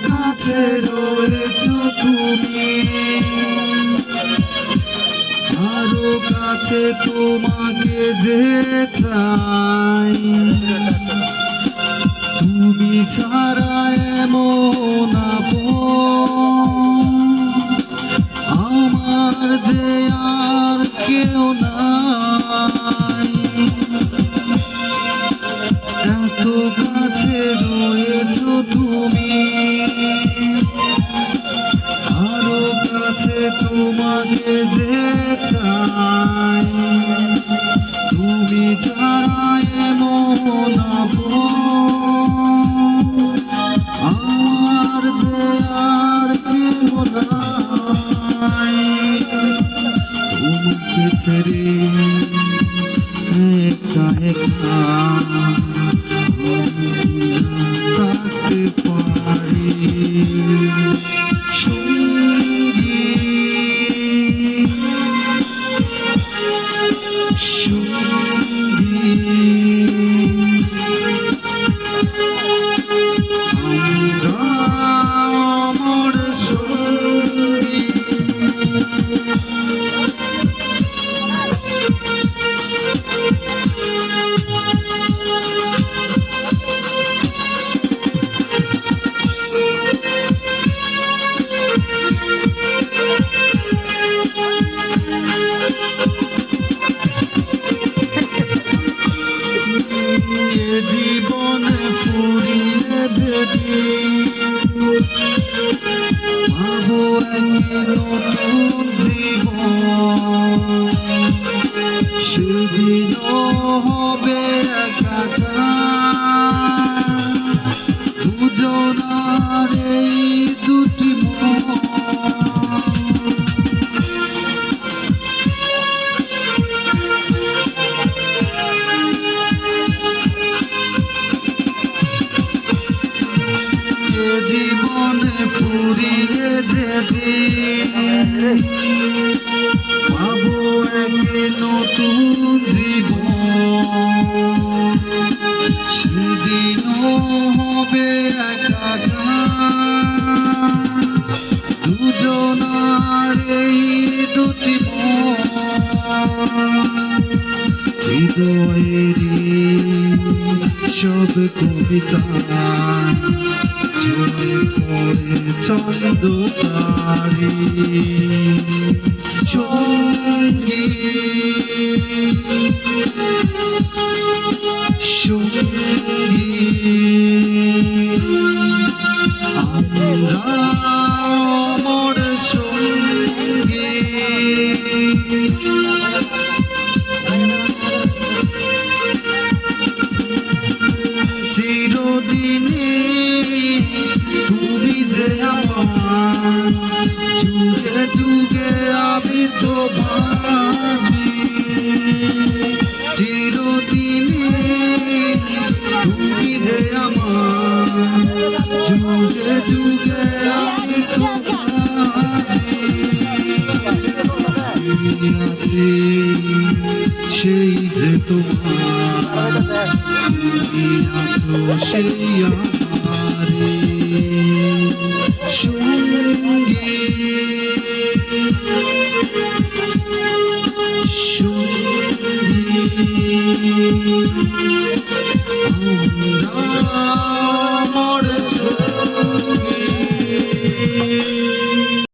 কাছে রয়েছ তুমি। কাছে তোমাকে যে চাই। তুমি ছাড়া এমন আমার যে আর কেউ নাই। এত কাছে রয়েছ তুমি। তোমাকে যে চাই দুজনার এই হৃদয়েরই সব কবিতা চন্দ্রতারি সঙ্গী সঙ্গী Mm-hmm. শুইয়া Thank you.